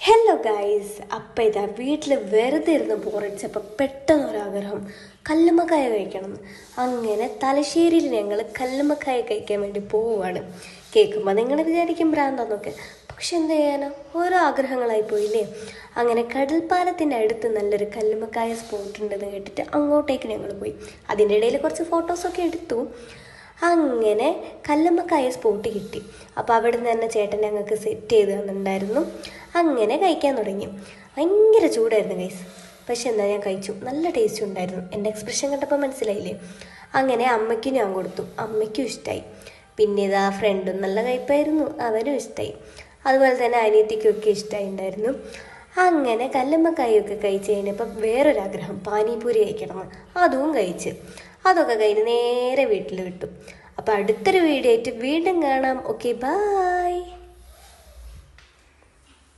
Hello guys അപ്പം ഇതാ വീട്ടിൽ വെറുതെ ഇരുന്ന് ബോറടിച്ചപ്പോൾ പെട്ടെന്ന് ഒരാഗ്രഹം കല്ലുമ്മക്കായ കഴിക്കണം. അങ്ങനെ തലശ്ശേരിയിൽ ഞങ്ങൾ കല്ലുമ്മക്കായ കഴിക്കാൻ വേണ്ടി പോവുകയാണ് കേൾക്കുമ്പോൾ നിങ്ങൾ വിചാരിക്കും ഭ്രാന്താന്നൊക്കെ. പക്ഷെ എന്ത് ചെയ്യാനോ? ഓരോ ആഗ്രഹങ്ങളായി പോയില്ലേ? അങ്ങനെ കടൽപ്പാലത്തിന്റെ അടുത്ത് നല്ലൊരു കല്ലുമ്മക്കായ സ്പോട്ട് ഉണ്ടെന്ന് കേട്ടിട്ട് അങ്ങോട്ടേക്ക് ഞങ്ങൾ പോയി. അതിന്റെ ഇടയിൽ കുറച്ച് ഫോട്ടോസൊക്കെ എടുത്തു. അങ്ങനെ കല്ലുമ്മക്കായ സ്പോട്ട് കിട്ടി. അപ്പോൾ അവിടെ നിന്ന് തന്നെ ചേട്ടൻ ഞങ്ങൾക്ക് സെറ്റ് ചെയ്ത് തന്നിട്ടുണ്ടായിരുന്നു. അങ്ങനെ കഴിക്കാൻ തുടങ്ങി. ഭയങ്കര ചൂടായിരുന്നു ഗൈസ് പക്ഷെ എന്താ ഞാൻ കഴിച്ചു. നല്ല ടേസ്റ്റ് ഉണ്ടായിരുന്നു. എന്റെ എക്സ്പ്രഷൻ കണ്ടപ്പോൾ മനസ്സിലായില്ലേ? അങ്ങനെ അമ്മയ്ക്കും ഞാൻ കൊടുത്തു. അമ്മയ്ക്കും ഇഷ്ടമായി പിന്നെ ഇതാ ഫ്രണ്ടും നല്ല കഴിപ്പായിരുന്നു അവനും ഇഷ്ടമായി അതുപോലെ തന്നെ അനിയത്തിക്കൊക്കെ ഇഷ്ടമായിട്ടുണ്ടായിരുന്നു അങ്ങനെ കല്ലുമ്മക്കായൊക്കെ കഴിച്ച് കഴിഞ്ഞപ്പോൾ വേറൊരാഗ്രഹം. പാനിപൂരി കഴിക്കണം അതും കഴിച്ച്. അതൊക്കെ കഴിഞ്ഞ് നേരെ വീട്ടിൽ വിട്ടു. അപ്പോൾ അടുത്തൊരു വീഡിയോ ആയിട്ട് വീണ്ടും കാണാം. Okay bye